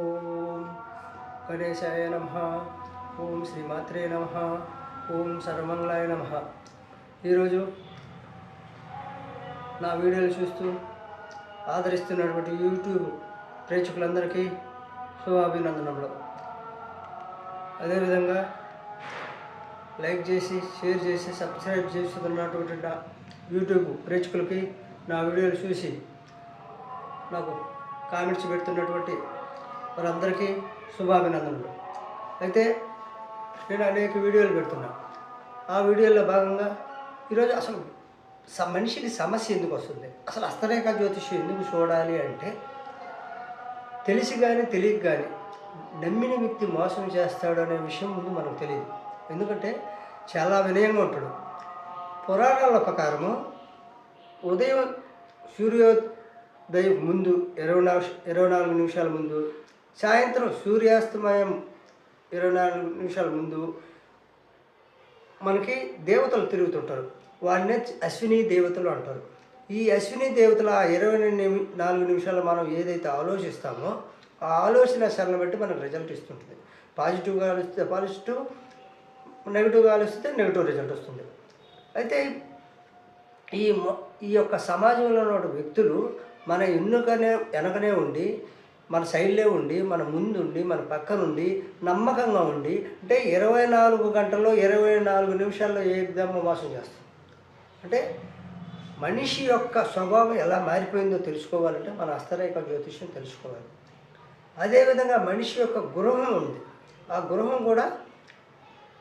ఓం గణేశాయ నమ. ఓం శ్రీమాత్రే నమ. ఓం సర్వమంగళాయ నమ. ఈరోజు నా వీడియోలు చూస్తూ ఆదరిస్తున్నటువంటి యూట్యూబ్ ప్రేక్షకులందరికీ శుభాభినందనములు. అదేవిధంగా లైక్ చేసి షేర్ చేసి సబ్స్క్రైబ్ చేస్తున్నటువంటి నా యూట్యూబ్ ప్రేక్షకులకి నా వీడియోలు చూసి నాకు కామెంట్స్ పెడుతున్నటువంటి మనందరికీ శుభాభినందనలు. అయితే నేను అనేక వీడియోలు పెడుతున్నా. ఆ వీడియోలో భాగంగా ఈరోజు అసలు స మనిషికి సమస్య ఎందుకు వస్తుంది? అసలు హస్తరేఖ జ్యోతిష్యం ఎందుకు చూడాలి అంటే తెలిసి కానీ తెలియక కానీ నమ్మిన వ్యక్తి మోసం చేస్తాడు అనే విషయం ముందు మనకు తెలియదు ఎందుకంటే చాలా వినయంగా ఉంటాడు. పురాణాల ప్రకారము ఉదయం సూర్యోదయం ముందు ఇరవై నాలుగు ఇరవై నాలుగు నిమిషాల ముందు సాయంత్రం సూర్యాస్తమయం ఇరవై నాలుగు నిమిషాల ముందు మనకి దేవతలు తిరుగుతుంటారు. వారిని అశ్విని దేవతలు అంటారు. ఈ అశ్విని దేవతల ఇరవై నిమి నాలుగు నిమిషాలు మనం ఏదైతే ఆలోచిస్తామో ఆ ఆలోచన సరళ బట్టి మనకు రిజల్ట్ ఇస్తుంటుంది. పాజిటివ్గా ఆలోచిస్తే పాజిటివ్ నెగిటివ్గా ఆలోచిస్తే నెగిటివ్ రిజల్ట్ వస్తుంది. అయితే ఈ ఈ యొక్క సమాజంలో ఉన్న వ్యక్తులు మన ఎన్నుకనే వెనకనే ఉండి మన సైడ్లే ఉండి మన ముందుండి మన పక్కనుండి నమ్మకంగా ఉండి అంటే ఇరవై నాలుగు గంటల్లో ఇరవై నాలుగు నిమిషాల్లో ఏ విధంగా మోసం చేస్తాం? అంటే మనిషి యొక్క స్వభావం ఎలా మారిపోయిందో తెలుసుకోవాలంటే మన హస్తరేఖ జ్యోతిష్యం తెలుసుకోవాలి. అదేవిధంగా మనిషి యొక్క గృహం ఉంది. ఆ గృహం కూడా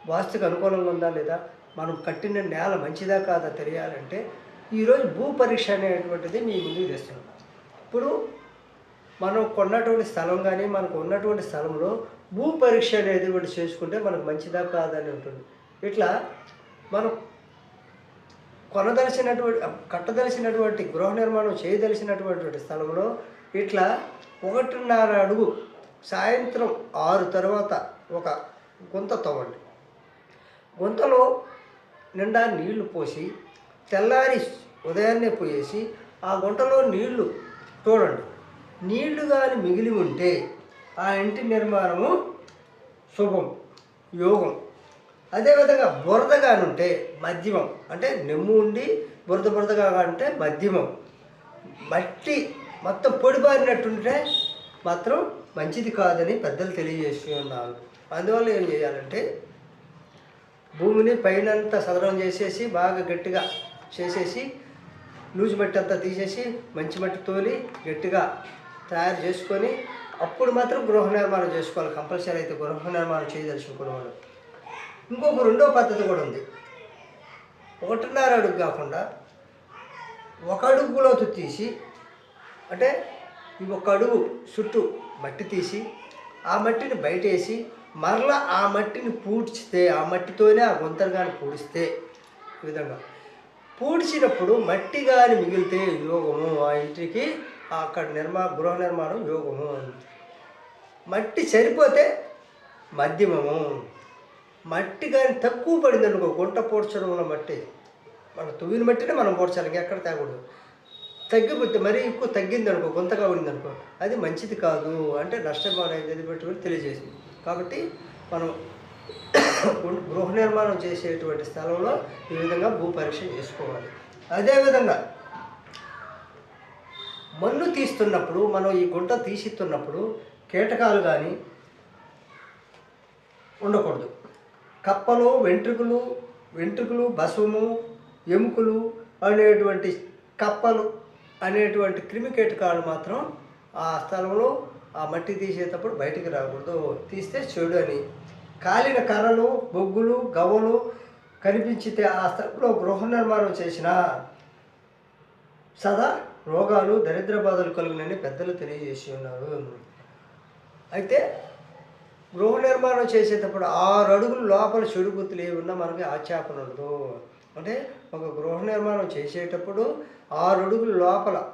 వాస్తుకు అనుకూలంగా ఉందా లేదా? మనం కట్టిన నేల మంచిదా కాదా తెలియాలంటే ఈరోజు భూ పరీక్ష అనేటువంటిది మీ ముందుకు తెస్తున్నాం ఇప్పుడు మనం కొన్నటువంటి స్థలం కానీ మనకు ఉన్నటువంటి స్థలంలో భూ పరీక్ష అనేది ఒకటి చేసుకుంటే మనకు మంచిదా కాదని ఉంటుంది. ఇట్లా మనం కొనదలిసినటువంటి కట్టదలిసినటువంటి గృహ నిర్మాణం చేయదలిసినటువంటి స్థలంలో ఇట్లా ఒకటిన్నర అడుగు సాయంత్రం ఆరు తర్వాత ఒక గుంత తవ్వండి. గుంతలో నిండా నీళ్ళు పోసి తెల్లారి ఉదయాన్నే పోయేసి ఆ గుంటలో నీళ్ళు చూడండి నీళ్ళు కానీ మిగిలి ఉంటే ఆ ఇంటి నిర్మాణము శుభం యోగం. అదేవిధంగా బురద ఉంటే మధ్యమం అంటే నెమ్ము ఉండి బురద బురదగా ఉంటే మధ్యమం. మట్టి మొత్తం పొడిబారినట్టుంటే మాత్రం మంచిది కాదని పెద్దలు తెలియజేస్తున్నారు. అందువల్ల ఏం చేయాలంటే భూమిని పైనంతా సదరం చేసేసి బాగా గట్టిగా చేసేసి లూజు మట్టి అంతా తీసేసి మంచి మట్టి తోలి గట్టిగా తయారు చేసుకొని అప్పుడు మాత్రం గృహ నిర్మాణం చేసుకోవాలి. కంపల్సరీ అయితే గృహ నిర్మాణం చేయదలుచుకునేవాడు ఇంకొక రెండో పద్ధతి కూడా ఉంది. ఒకటిన్నర అడుగు కాకుండా ఒక అడుగు లోతు తీసి అంటే ఈ ఒక అడుగు చుట్టూ మట్టి తీసి ఆ మట్టిని బయటేసి మరలా ఆ మట్టిని పూడ్చితే ఆ మట్టితోనే ఆ గుంతలు కానీ పూడిస్తే ఈ విధంగా. పూడ్చినప్పుడు మట్టి కానీ మిగిలితే యోగము ఆ ఇంటికి అక్కడ నిర్మా గృహ నిర్మాణం యోగము. మట్టి సరిపోతే మధ్యమము. మట్టి కానీ తక్కువ పడింది అనుకో గుంట పోడ్చడం ఉన్న మట్టి. మన తువ్విన మట్టినే మనం పోడ్చాలి ఇంకెక్కడ తేకూడదు తగ్గిపోతే మరీ ఎక్కువ తగ్గింది అనుకో గుంతగా ఉంది అనుకో అది మంచిది కాదు అంటే నష్టం అనేది పెట్టుకుని తెలియజేసింది. కాబట్టి మనం గృహ నిర్మాణం చేసేటువంటి స్థలంలో ఈ విధంగా భూ పరీక్ష చేసుకోవాలి. అదేవిధంగా మన్ను తీస్తున్నప్పుడు మనం ఈ గుంట తీసిస్తున్నప్పుడు కీటకాలు కానీ ఉండకూడదు. కప్పలు వెంట్రుకలు వెంట్రుకలు బసవము ఎముకలు అనేటువంటి కప్పలు అనేటువంటి క్రిమి కీటకాలు మాత్రం ఆ స్థలంలో ఆ మట్టి తీసేటప్పుడు బయటికి రాకూడదు. తీస్తే చెడు అని. కాలిన కర్రలు బొగ్గులు గవ్వలు కనిపించితే ఆ స్థలంలో గృహ నిర్మాణం చేసిన సదా రోగాలు దరిద్ర బాధలు కలుగునని పెద్దలు తెలియజేసి ఉన్నారు. అయితే గృహ నిర్మాణం చేసేటప్పుడు ఆరు అడుగులు లోపల చెడు గుర్తులు ఉన్నా మనకి ఆచాపన ఉండదు. అంటే ఒక గృహ నిర్మాణం చేసేటప్పుడు ఆరు అడుగులు లోపల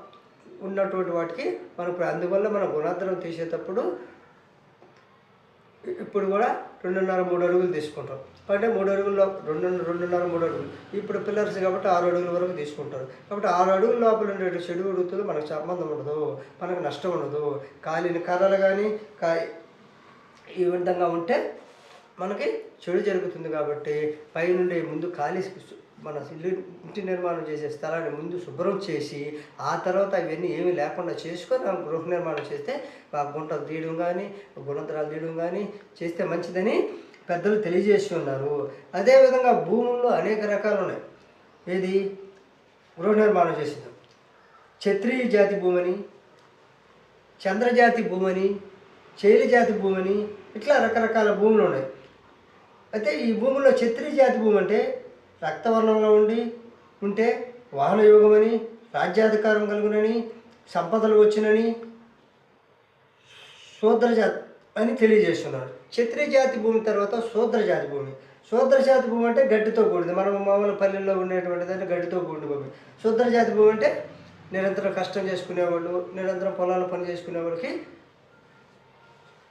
ఉన్నటువంటి వాటికి మనకు అందువల్ల మన గుణార్థం తీసేటప్పుడు ఇప్పుడు కూడా రెండున్నర మూడు అడుగులు తీసుకుంటాం అంటే మూడు అడుగుల్లో రెండు రెండున్నర మూడు అడుగులు. ఇప్పుడు పిల్లర్స్ కాబట్టి ఆరు అడుగుల వరకు తీసుకుంటారు. కాబట్టి ఆరు అడుగుల లోపల ఉండే చెడు ఉడుగుతుంది మనకు సంబంధం ఉండదు మనకు నష్టం ఉండదు. కాలిన కర్రలు కానీ కా ఈ విధంగా ఉంటే మనకి చెడు జరుగుతుంది కాబట్టి పైనుండి ముందు ఖాళీ మన ఇల్లు ఇంటి నిర్మాణం చేసే స్థలాన్ని ముందు శుభ్రం చేసి ఆ తర్వాత అవన్నీ ఏమీ లేకుండా చేసుకొని మనం గృహ నిర్మాణం చేస్తే ఆ గుంటలు తీయడం కానీ గుణద్రాలు తీయడం కానీ చేస్తే మంచిదని పెద్దలు తెలియజేసి ఉన్నారు. అదేవిధంగా భూముల్లో అనేక రకాలు ఉన్నాయి. ఏది? గృహ నిర్మాణం చేసింది. క్షత్రియ జాతి భూమని చంద్రజాతి భూమని శైలి జాతి భూమని ఇట్లా రకరకాల భూములు ఉన్నాయి. అయితే ఈ భూముల్లో క్షత్రియ జాతి భూమి అంటే రక్తవర్ణంలో ఉండి ఉంటే వాహన యోగమని రాజ్యాధికారం కలుగునని సంపదలు వచ్చినని శూద్రజాతి అని తెలియజేస్తున్నారు. క్షత్రియ జాతి భూమి తర్వాత శూద్రజాతి భూమి. శూద్రజాతి భూమి అంటే గడ్డితో కూడింది మనం మామూలు పల్లెల్లో ఉండేటువంటిది అంటే గడ్డితో కూడిన భూమి. శూద్రజాతి భూమి అంటే నిరంతరం కష్టం చేసుకునేవాళ్ళు నిరంతరం పొలాల పని చేసుకునే వాళ్ళకి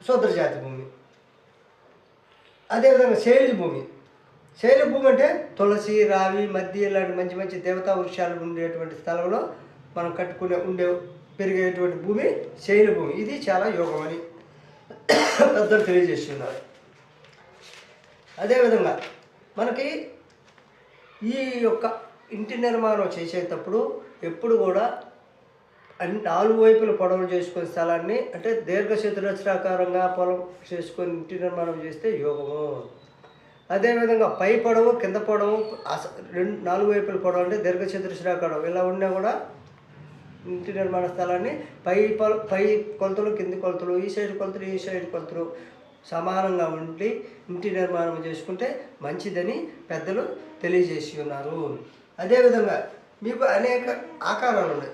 శూద్రజాతి భూమి. అదేవిధంగా శైలి భూమి. శైలి భూమి అంటే తులసి రావి మద్ది ఇలాంటి మంచి మంచి దేవతా వృక్షాలు ఉండేటువంటి స్థలంలో మనం కట్టుకునే ఉండే పెరిగేటువంటి భూమి శైలి భూమి. ఇది చాలా యోగం అని పెద్దలు తెలియజేస్తున్నారు. అదేవిధంగా మనకి ఈ యొక్క ఇంటి నిర్మాణం చేసేటప్పుడు ఎప్పుడు కూడా అన్ని నాలుగు వైపులు పొడవులు చేసుకునే స్థలాన్ని అంటే దీర్ఘచతురస్రాకారంగా పొలం చేసుకొని ఇంటి నిర్మాణం చేస్తే యోగము. అదేవిధంగా పై పొడవు కింద పొడవు రెండు నాలుగు వైపుల పొడవు అంటే దీర్ఘచతురస్రాకారం. ఇలా ఉన్నా కూడా ఇంటి నిర్మాణ స్థలాన్ని పై పొల- పై కొలతలు కింది కొలతలు ఈ సైడ్ కొలతలు ఈ సైడ్ కొలతలు సమానంగా ఉండి ఇంటి నిర్మాణం చేసుకుంటే మంచిదని పెద్దలు తెలియజేసి ఉన్నారు. అదేవిధంగా మీకు అనేక ఆకారాలు ఉన్నాయి.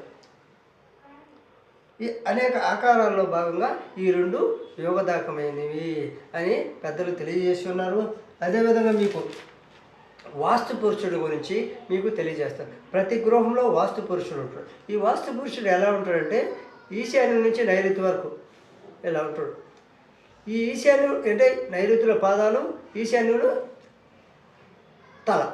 ఈ అనేక ఆకారాల్లో భాగంగా ఈ రెండు యోగదాకమైనవి అని పెద్దలు తెలియజేసి ఉన్నారు అదేవిధంగా మీకు వాస్తు పురుషుడు గురించి మీకు తెలియజేస్తాను. ప్రతి గృహంలో వాస్తు పురుషుడు ఉంటాడు. ఈ వాస్తు పురుషుడు ఎలా ఉంటాడంటే ఈశాన్యం నుంచి నైరుతి వరకు ఇలా ఉంటాడు? ఈ ఈశాన్యం అంటే నైరుతుల పాదాలు ఈశాన్యుడు తల.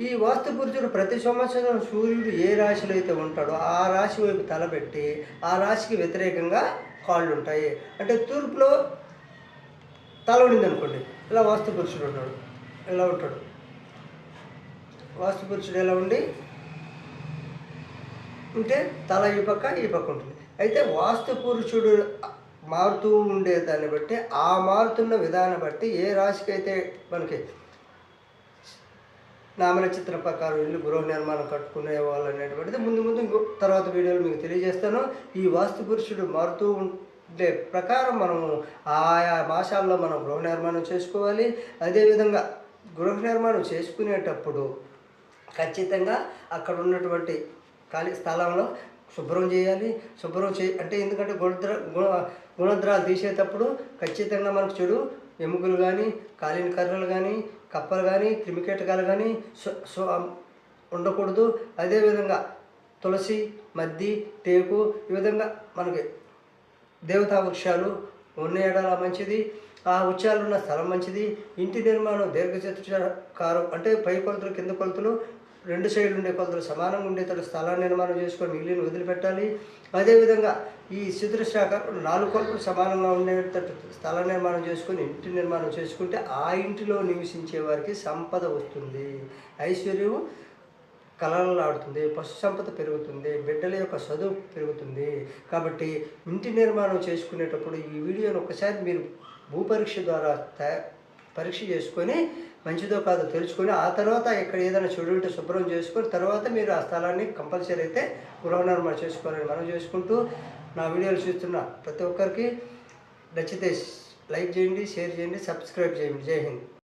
ఈ వాస్తు పురుషుడు ప్రతి సంవత్సరం సూర్యుడు ఏ రాశిలో అయితే ఉంటాడో ఆ రాశి వైపు తలపెట్టి ఆ రాశికి వ్యతిరేకంగా కాళ్ళు ఉంటాయి. అంటే తూర్పులో తల ఉండింది అనుకోండి ఇలా వాస్తు పురుషుడు ఉంటాడు ఇలా ఉంటాడు? వాస్తు పురుషుడు ఎలా ఉండి? ఉంటే తల ఈ పక్క ఈ పక్క ఉంటుంది. అయితే వాస్తు పురుషుడు మారుతూ ఉండే దాన్ని బట్టి ఆ మారుతున్న విధానం బట్టి ఏ రాశికి అయితే మనకి నామనక్షత్రం ప్రకారం ఇల్లు గృహ నిర్మాణం కట్టుకునే వాళ్ళు అనేటువంటిది ముందు ముందు ఇంకో తర్వాత వీడియోలో మీకు తెలియజేస్తాను. ఈ వాస్తు పురుషుడు మారుతూ ఉండే ప్రకారం మనము ఆయా మాసాల్లో మనం గృహ నిర్మాణం చేసుకోవాలి. అదేవిధంగా గృహ నిర్మాణం చేసుకునేటప్పుడు ఖచ్చితంగా అక్కడ ఉన్నటువంటి ఖాళీ స్థలంలో శుభ్రం చేయాలి. శుభ్రం చే అంటే ఎందుకంటే గుణద్ర గుణ గుణద్రాలు తీసేటప్పుడు ఖచ్చితంగా మనకు చెడు ఎముకలు కానీ కాలిన కర్రలు కానీ కప్పలు కానీ క్రిమికీటకాలు కానీ సో- ఉండకూడదు. అదేవిధంగా తులసి మద్ది టేకు ఈ విధంగా మనకి దేవతా వృక్షాలు ఉన్న ఎడల మంచిది. ఆ వృక్షాలు ఉన్న స్థలం మంచిది. ఇంటి నిర్మాణం దీర్ఘచతుకారం అంటే పై కొలతలు కింద కొలతలు రెండు సైడ్లు ఉండే కొలతలు సమానంగా ఉండేటట్టు స్థలాన్ని నిర్మాణం చేసుకొని మిగిలిన వదిలిపెట్టాలి. అదేవిధంగా ఈ చతురస్రాకారం నాలుగు కొలతలు సమానంగా ఉండేటట్టు స్థల నిర్మాణం చేసుకొని ఇంటి నిర్మాణం చేసుకుంటే ఆ ఇంటిలో నివసించే వారికి సంపద వస్తుంది. ఐశ్వర్యం కలలాడుతుంది పశు సంపద పెరుగుతుంది బిడ్డల యొక్క చదువు పెరుగుతుంది. కాబట్టి ఇంటి నిర్మాణం చేసుకునేటప్పుడు ఈ వీడియోను ఒకసారి మీరు భూపరీక్ష ద్వారా తయ పరీక్ష చేసుకొని మంచిదో కాదో తెలుసుకొని ఆ తర్వాత ఇక్కడ ఏదైనా చెడు ఉంటే శుభ్రం చేసుకొని తర్వాత మీరు ఆ స్థలాన్ని కంపల్సరీ అయితే గృహ నిర్మాణం చేసుకోవాలని మనం చేసుకుంటూ నా వీడియోలు చూస్తున్న ప్రతి ఒక్కరికి నచ్చితే లైక్ చేయండి షేర్ చేయండి సబ్స్క్రైబ్ చేయండి. జై హింద్.